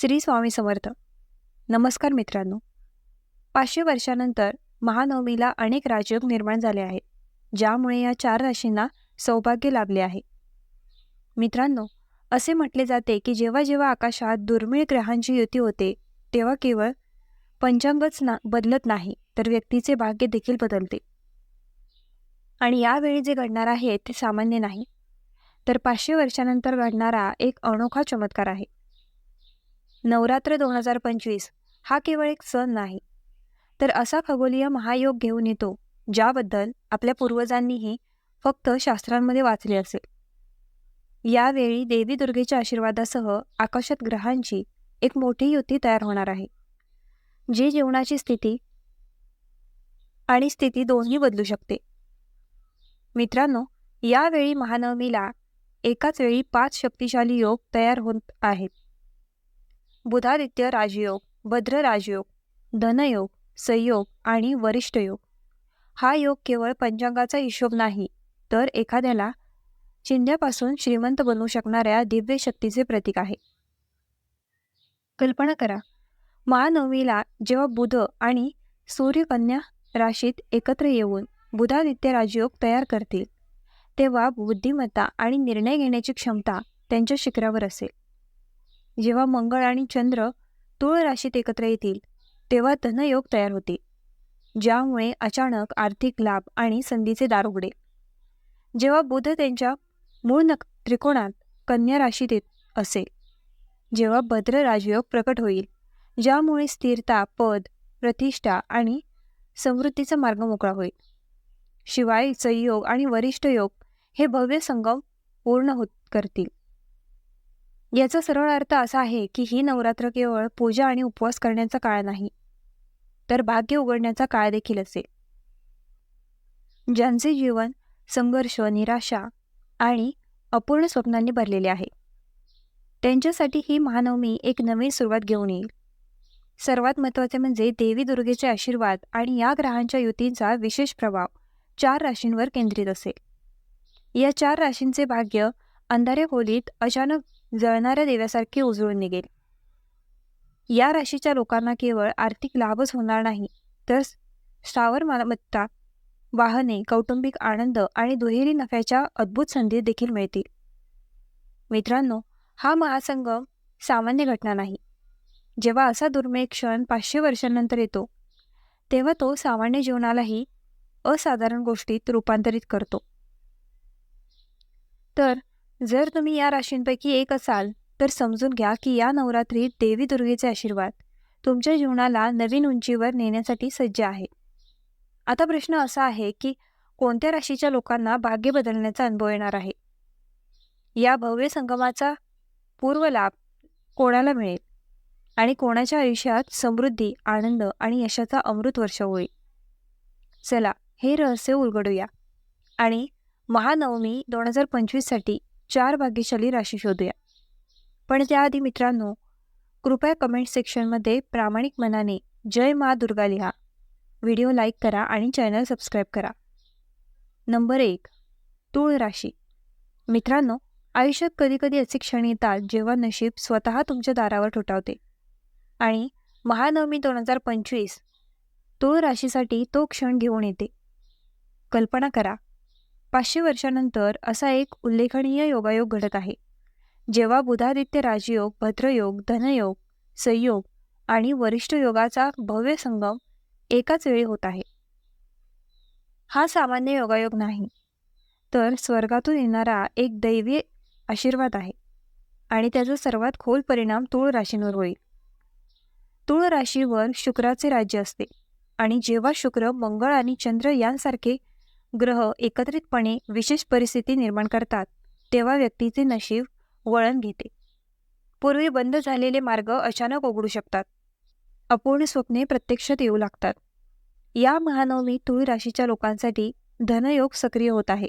श्री स्वामी समर्थ. नमस्कार मित्रांनो. पाचशे वर्षानंतर महानवमीला अनेक राजयोग निर्माण झाले आहेत ज्यामुळे या चार राशींना सौभाग्य लाभले आहे. मित्रांनो असे म्हटले जाते की जेव्हा जेव्हा आकाशात दुर्मिळ ग्रहांची युती होते तेव्हा केवळ पंचांगच ना बदलत नाही तर व्यक्तीचे भाग्य देखील बदलते. आणि यावेळी जे घडणार आहे ते सामान्य नाही. तर पाचशे वर्षानंतर घडणारा एक अनोखा चमत्कार आहे. नवरात्र दोन हजार पंचवीस हा केवळ एक सण नाही. तर असा खगोलीय महायोग घेऊन येतो ज्याबद्दल आपल्या पूर्वजांनीही फक्त शास्त्रांमध्ये वाचले असेल. यावेळी देवी दुर्गेच्या आशीर्वादासह आकाशात ग्रहांची एक मोठी युती तयार होणार आहे. जी जीवनाची स्थिती आणि स्थिती दोन्ही बदलू शकते. मित्रांनो यावेळी महानवमीला एकाच वेळी पाच शक्तिशाली योग तयार होत आहेत. बुधादित्य राजयोग भद्र राजयोग धनयोग संयोग आणि वरिष्ठ योग. हा योग केवळ पंचांगाचा हिशोब नाही तर एखाद्याला चिंध्यापासून श्रीमंत बनवू शकणाऱ्या दिव्य शक्तीचे प्रतीक आहे. कल्पना करा महानवमीला जेव्हा बुध आणि सूर्यकन्या राशीत एकत्र येऊन बुधादित्य राजयोग तयार करतील तेव्हा बुद्धिमत्ता आणि निर्णय घेण्याची क्षमता त्यांच्या शिखरावर असेल. जेव्हा मंगळ आणि चंद्र तुळ राशीत एकत्र येतील तेव्हा धनयोग तयार होते ज्यामुळे अचानक आर्थिक लाभ आणि संधीचे दार उघडे जेव्हा बुध त्यांच्या मूळ नक त्रिकोणात कन्या राशीत येत असेल जेव्हा भद्र राजयोग प्रकट होईल ज्यामुळे स्थिरता पद प्रतिष्ठा आणि समृद्धीचा मार्ग मोकळा होईल. शिवाय संयोग आणि वरिष्ठ योग हे भव्य संगम पूर्ण होत करतील. याचा सरळ अर्थ असा आहे की ही नवरात्र केवळ पूजा आणि उपवास करण्याचा काळ नाही तर भाग्य उघडण्याचा काळ देखील असेल. ज्यांचे जीवन संघर्ष निराशा आणि अपूर्ण स्वप्नांनी भरलेले आहे त्यांच्यासाठी ही महानवमी एक नवीन सुरुवात घेऊन येईल. सर्वात महत्त्वाचे म्हणजे देवी दुर्गेचे आशीर्वाद आणि या ग्रहांच्या युतींचा विशेष प्रभाव चार राशींवर केंद्रित असेल. या चार राशींचे भाग्य अंधारे खोलीत अचानक जळणाऱ्या दिव्यासारखी उजळून निघेल. या राशीच्या लोकांना केवळ आर्थिक लाभच होणार नाही तर स्थावर मालमत्ता वाहने कौटुंबिक आनंद आणि दुहेरी नफ्याच्या अद्भुत संधी देखील मिळतील. मित्रांनो हा महासंगम सामान्य घटना नाही. जेव्हा असा दुर्मिळ क्षण पाचशे वर्षांनंतर येतो तेव्हा तो सामान्य जीवनालाही असाधारण गोष्टीत रूपांतरित करतो. तर जर तुम्ही या राशींपैकी एक असाल तर समजून घ्या की या नवरात्रीत देवी दुर्गेचे आशीर्वाद तुमच्या जीवनाला नवीन उंचीवर नेण्यासाठी सज्ज आहे. आता प्रश्न असा आहे की कोणत्या राशीच्या लोकांना भाग्य बदलण्याचा अनुभव येणार आहे? या भव्य संगमाचा पूर्व लाभ कोणाला मिळेल? आणि कोणाच्या आयुष्यात समृद्धी आनंद आणि यशाचा अमृत वर्ष होईल? चला हे रहस्य उलगडूया. आणि महानवमी दोन हजार पंचवीससाठी चार भाग्यशाली राशी शोधूया. पण त्याआधी मित्रांनो कृपया कमेंट सेक्शनमध्ये प्रामाणिक मनाने जय मा दुर्गा लिहा. व्हिडिओ लाईक करा आणि चॅनल सबस्क्राईब करा. नंबर एक तूळ राशी. मित्रांनो आयुष्यात कधीकधी असे क्षण येतात जेव्हा नशीब स्वतः तुमच्या दारावर ठोठावते. आणि महानवमी दोन हजार पंचवीस तूळ राशीसाठी तो क्षण घेऊन येते. कल्पना करा पाचशे वर्षानंतर असा एक उल्लेखनीय योगायोग घडत आहे. जेव्हा बुधादित्य राजयोग भद्रयोग धनयोग संयोग आणि वरिष्ठ योगाचा भव्य संगम एकाच वेळी होत आहे. हा सामान्य योगायोग नाही तर स्वर्गातून येणारा एक दैवी आशीर्वाद आहे आणि त्याचा सर्वात खोल परिणाम तूळ राशींवर होईल. तूळ राशीवर शुक्राचे राज्य असते आणि जेव्हा शुक्र मंगळ आणि चंद्र यांसारखे ग्रह एकत्रितपणे विशेष परिस्थिती निर्माण करतात तेव्हा व्यक्तीचे नशीब वळण घेते. पूर्वी बंद झालेले मार्ग अचानक उघडू शकतात. अपूर्ण स्वप्ने प्रत्यक्षात येऊ लागतात. या महानवमी तुळ राशीच्या लोकांसाठी धनयोग सक्रिय होत आहे.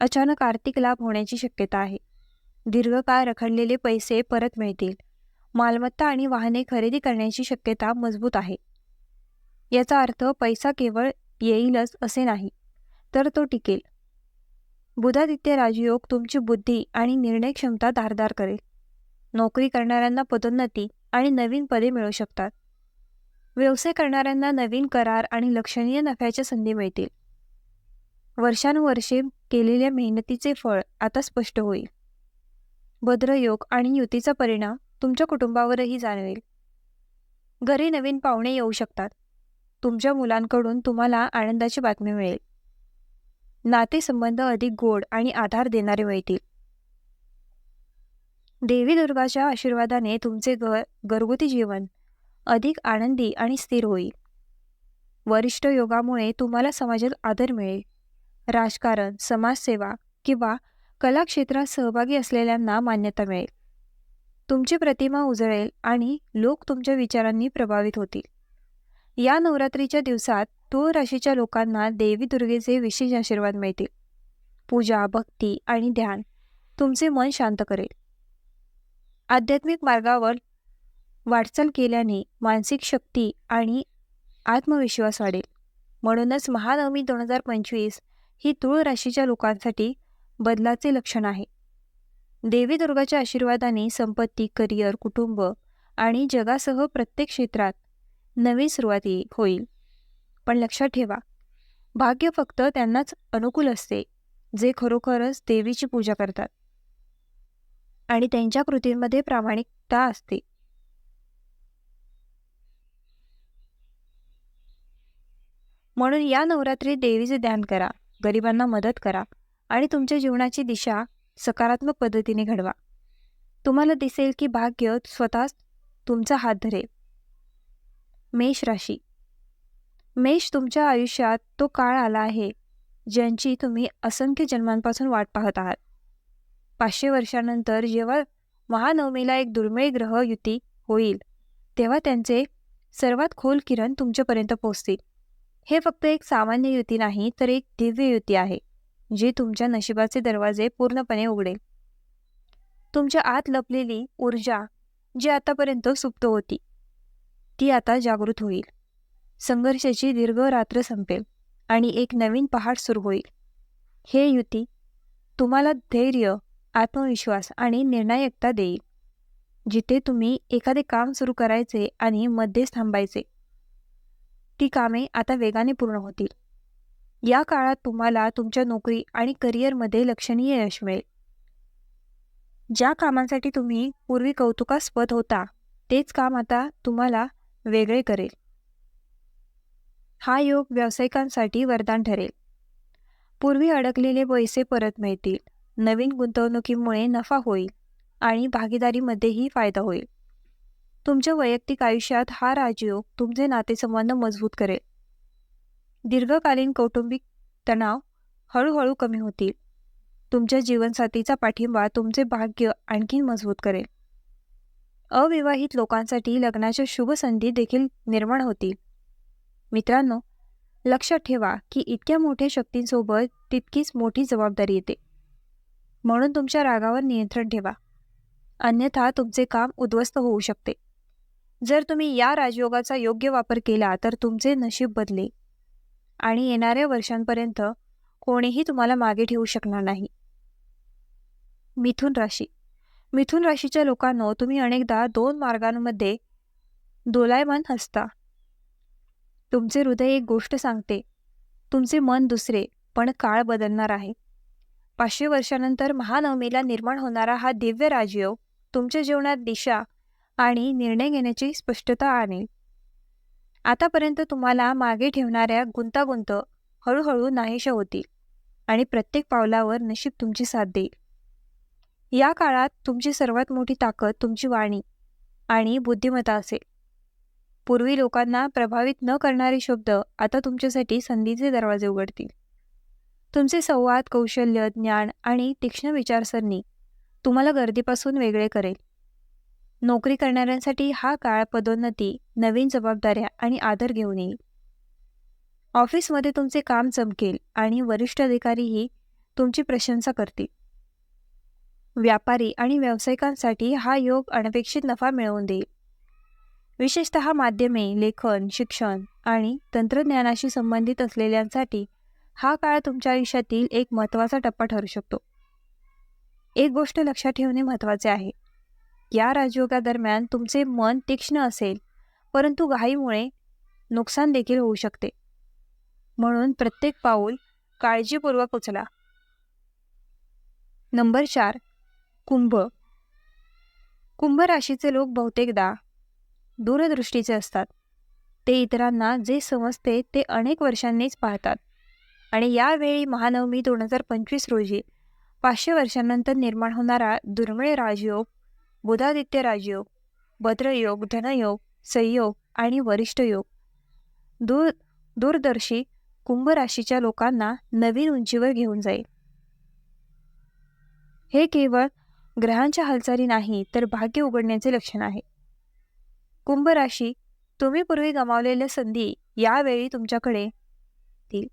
अचानक आर्थिक लाभ होण्याची शक्यता आहे. दीर्घकाळ रखडलेले पैसे परत मिळतील. मालमत्ता आणि वाहने खरेदी करण्याची शक्यता मजबूत आहे. याचा अर्थ पैसा केवळ येईलच असे नाही. तर तो टिकेल. बुधादित्य राजयोग तुमची बुद्धी आणि निर्णय क्षमता धारदार करेल. नोकरी करणाऱ्यांना पदोन्नती आणि नवीन पदे मिळू शकतात. व्यवसाय करणाऱ्यांना नवीन करार आणि लक्षणीय नफ्याच्या संधी मिळतील. वर्षानुवर्षे केलेल्या मेहनतीचे फळ आता स्पष्ट होईल. भद्रयोग आणि युतीचा परिणाम तुमच्या कुटुंबावरही जाणवेल. घरी नवीन पाहुणे येऊ शकतात. तुमच्या मुलांकडून तुम्हाला आनंदाची बातमी मिळेल. नातेसंबंध अधिक गोड आणि आधार देणारे मिळतील देवी दुर्गाच्या आशीर्वादाने तुमचे घर घरगुती जीवन अधिक आनंदी आणि स्थिर होईल. वरिष्ठ योगामुळे तुम्हाला समाजात आदर मिळेल. राजकारण समाजसेवा किंवा कला क्षेत्रात सहभागी असलेल्यांना मान्यता मिळेल. तुमची प्रतिमा उजळेल आणि लोक तुमच्या विचारांनी प्रभावित होतील. या नवरात्रीच्या दिवसात तूळ राशीच्या लोकांना देवी दुर्गेचे विशेष आशीर्वाद मिळतील. पूजा भक्ती आणि ध्यान तुमचे मन शांत करेल. आध्यात्मिक मार्गावर वाटचाल केल्याने मानसिक शक्ती आणि आत्मविश्वास वाढेल. म्हणूनच महानवमी दोन हजार पंचवीस ही तूळ राशीच्या लोकांसाठी बदलाचे लक्षण आहे. देवी दुर्गाच्या आशीर्वादाने संपत्ती करिअर कुटुंब आणि जगासह प्रत्येक क्षेत्रात नवी सुरुवात होईल. पण लक्षात ठेवा भाग्य फक्त त्यांनाच अनुकूल असते जे खरोखरच देवीची पूजा करतात. आणि त्यांच्या कृतींमध्ये प्रामाणिकता असते. म्हणून या नवरात्रीत देवीचे ध्यान करा गरिबांना मदत करा आणि तुमच्या जीवनाची दिशा सकारात्मक पद्धतीने घडवा. तुम्हाला दिसेल की भाग्य स्वतःच तुमचा हात धरेल. मेष राशी मेष तुमच्या आयुष्यात तो काळ आला आहे ज्यांची तुम्ही असंख्य जन्मांपासून वाट पाहत आहात. पाचशे वर्षानंतर जेव्हा महानवमीला एक दुर्मिळ ग्रह युती होईल तेव्हा त्यांचे सर्वात खोल किरण तुमच्यापर्यंत पोहोचतील. हे फक्त एक सामान्य युती नाही तर एक दिव्य युती आहे जी तुमच्या नशिबाचे दरवाजे पूर्णपणे उघडेल. तुमच्या आत लपलेली ऊर्जा जी आतापर्यंत सुप्त होती ती आता जागृत होईल. संघर्षाची दीर्घ रात्र संपेल आणि एक नवीन पहाड सुरू होईल. हे युती तुम्हाला धैर्य आत्मविश्वास आणि निर्णायकता देईल. जिथे तुम्ही एखादे काम सुरू करायचे आणि मध्येच थांबायचे ती कामे आता वेगाने पूर्ण होतील. या काळात तुम्हाला तुमच्या नोकरी आणि करिअरमध्ये लक्षणीय यश मिळेल. ज्या कामांसाठी तुम्ही पूर्वी कौतुकास्पद होता तेच काम आता तुम्हाला वेगळे करेल. हा योग व्यावसायिकांसाठी वरदान ठरेल. पूर्वी अडकलेले पैसे परत मिळतील नवीन गुंतवणुकीमुळे नफा होईल आणि भागीदारीमध्येही फायदा होईल. तुमच्या वैयक्तिक आयुष्यात हा राजयोग तुमचे नातेसंबंध मजबूत करेल. दीर्घकालीन कौटुंबिक तणाव हळूहळू कमी होतील. तुमच्या जीवनसाथीचा पाठिंबा तुमचे भाग्य आणखी मजबूत करेल. अविवाहित लोकांसाठी लग्नाच्या शुभ संधी देखील निर्माण होतील. मित्रांनो लक्षात ठेवा की इतक्या मोठ्या शक्तींसोबत तितकीच मोठी जबाबदारी येते. म्हणून तुमच्या रागावर नियंत्रण ठेवा. अन्यथा तुमचे काम उद्ध्वस्त होऊ शकते. जर तुम्ही या राजयोगाचा योग्य वापर केला तर तुमचे नशीब बदले आणि येणाऱ्या वर्षांपर्यंत कोणीही तुम्हाला मागे ठेवू शकणार नाही. मिथुन राशी. मिथुन राशीच्या लोकांनो तुम्ही अनेकदा दोन मार्गांमध्ये दोलायमान असता तुमचे हृदय एक गोष्ट सांगते. तुमचे मन दुसरे पण काळ बदलणार आहे. पाचशे वर्षानंतर महानवमीला निर्माण होणारा हा दिव्य राजयोग तुमच्या जीवनात दिशा आणि निर्णय घेण्याची स्पष्टता आणेल. आतापर्यंत तुम्हाला मागे ठेवणाऱ्या गुंतागुंत हळूहळू नाहीशा होतील आणि प्रत्येक पावलावर नशीब तुमची साथ देईल. या काळात तुमची सर्वात मोठी ताकद तुमची वाणी आणि बुद्धिमत्ता असेल. पूर्वी लोकांना प्रभावित न करणारे शब्द आता तुमच्यासाठी संधीचे दरवाजे उघडतील. तुमचे संवाद कौशल्य ज्ञान आणि तीक्ष्ण विचारसरणी तुम्हाला गर्दीपासून वेगळे करेल. नोकरी करणाऱ्यांसाठी हा काळ पदोन्नती नवीन जबाबदाऱ्या आणि आदर घेऊन येईल. ऑफिसमध्ये तुमचे काम चमकेल आणि वरिष्ठ अधिकारीही तुमची प्रशंसा करतील. व्यापारी आणि व्यावसायिकांसाठी हा योग अनपेक्षित नफा मिळवून देईल. विशेषत माध्यमे लेखन शिक्षण आणि तंत्रज्ञानाशी संबंधित असलेल्यांसाठी हा काळ तुमच्या आयुष्यातील एक महत्त्वाचा टप्पा ठरू शकतो. एक गोष्ट लक्षात ठेवणे महत्त्वाचे आहे. या राजयोगादरम्यान तुमचे मन तीक्ष्ण असेल परंतु घाईमुळे नुकसान देखील होऊ शकते. म्हणून प्रत्येक पाऊल काळजीपूर्वक उचला. नंबर चार कुंभ. कुंभ राशीचे लोक बहुतेकदा दूरदृष्टीचे असतात. ते इतरांना जे समजते ते अनेक वर्षांनीच पाहतात आणि यावेळी महानवमी दोन हजार पंचवीस रोजी पाचशे वर्षांनंतर निर्माण होणारा दुर्मिळ राजयोग बुधादित्य राजयोग भद्रयोग धनयोग संयोग आणि वरिष्ठ योग दूर दूरदर्शी कुंभ राशीच्या लोकांना नवीन उंचीवर घेऊन जाईल. हे केवळ ग्रहांच्या हालचाली नाही तर भाग्य उघडण्याचे लक्षण आहे. कुंभ राशी तुम्ही पूर्वी गमावलेल्या संधी यावेळी तुमच्याकडे. येतील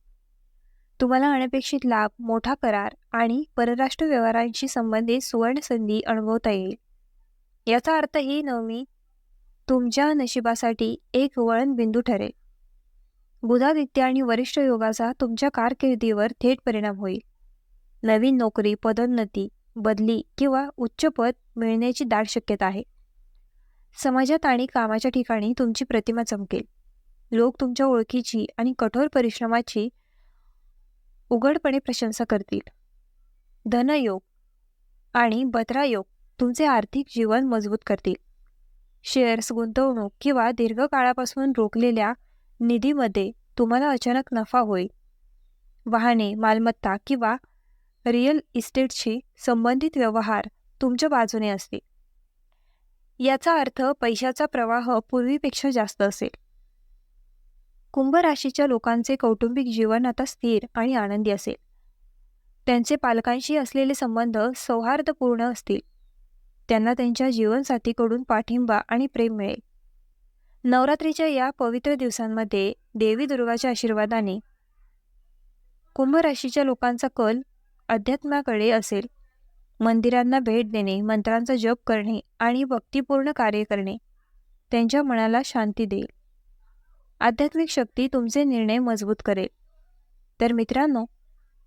तुम्हाला अनपेक्षित लाभ मोठा करार आणि परराष्ट्र व्यवहारांशी संबंधित सुवर्ण संधी अनुभवता येईल. याचा अर्थ ही नवमी तुमच्या नशिबासाठी एक वळण बिंदू ठरेल. बुधादित्य आणि वरिष्ठ योगाचा तुमच्या कारकिर्दीवर थेट परिणाम होईल. नवीन नोकरी पदोन्नती बदली किंवा उच्च पद मिळण्याची दाट शक्यता आहे. समाजात आणि कामाच्या ठिकाणी तुमची प्रतिमा चमकेल. लोक तुमच्या ओळखीची आणि कठोर परिश्रमाची उघडपणे प्रशंसा करतील. धनयोग आणि बत्रायोग तुमचे आर्थिक जीवन मजबूत करतील. शेअर्स गुंतवणूक किंवा दीर्घकाळापासून रोखलेल्या निधीमध्ये तुम्हाला अचानक नफा होईल. वाहने मालमत्ता किंवा रिअल इस्टेटशी संबंधित व्यवहार तुमच्या बाजूने असतील. याचा अर्थ पैशाचा प्रवाह पूर्वीपेक्षा जास्त असेल. कुंभ राशीच्या लोकांचे कौटुंबिक जीवन आता स्थिर आणि आनंदी असेल. त्यांचे पालकांशी असलेले संबंध सौहार्दपूर्ण असतील. त्यांना त्यांच्या जीवनसाथीकडून पाठिंबा आणि प्रेम मिळेल. नवरात्रीच्या या पवित्र दिवसांमध्ये देवी दुर्गाच्या आशीर्वादाने कुंभ राशीच्या लोकांचा कल अध्यात्माकडे असेल. मंदिरांना भेट देणे मंत्रांचा जप करणे आणि भक्तिपूर्ण कार्य करणे. त्यांच्या मनाला शांती देईल. आध्यात्मिक शक्ती तुमचे निर्णय मजबूत करेल. तर मित्रांनो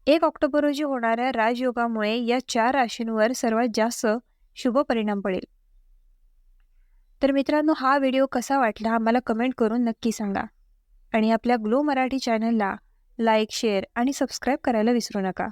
एक ऑक्टोबर रोजी होणाऱ्या राजयोगामुळे या चार राशींवर सर्वात जास्त शुभ परिणाम पडेल. तर मित्रांनो हा व्हिडिओ कसा वाटला आम्हाला कमेंट करून नक्की सांगा. आणि आपल्या ग्लो मराठी चॅनलला लाईक शेअर आणि सबस्क्राईब करायला विसरू नका.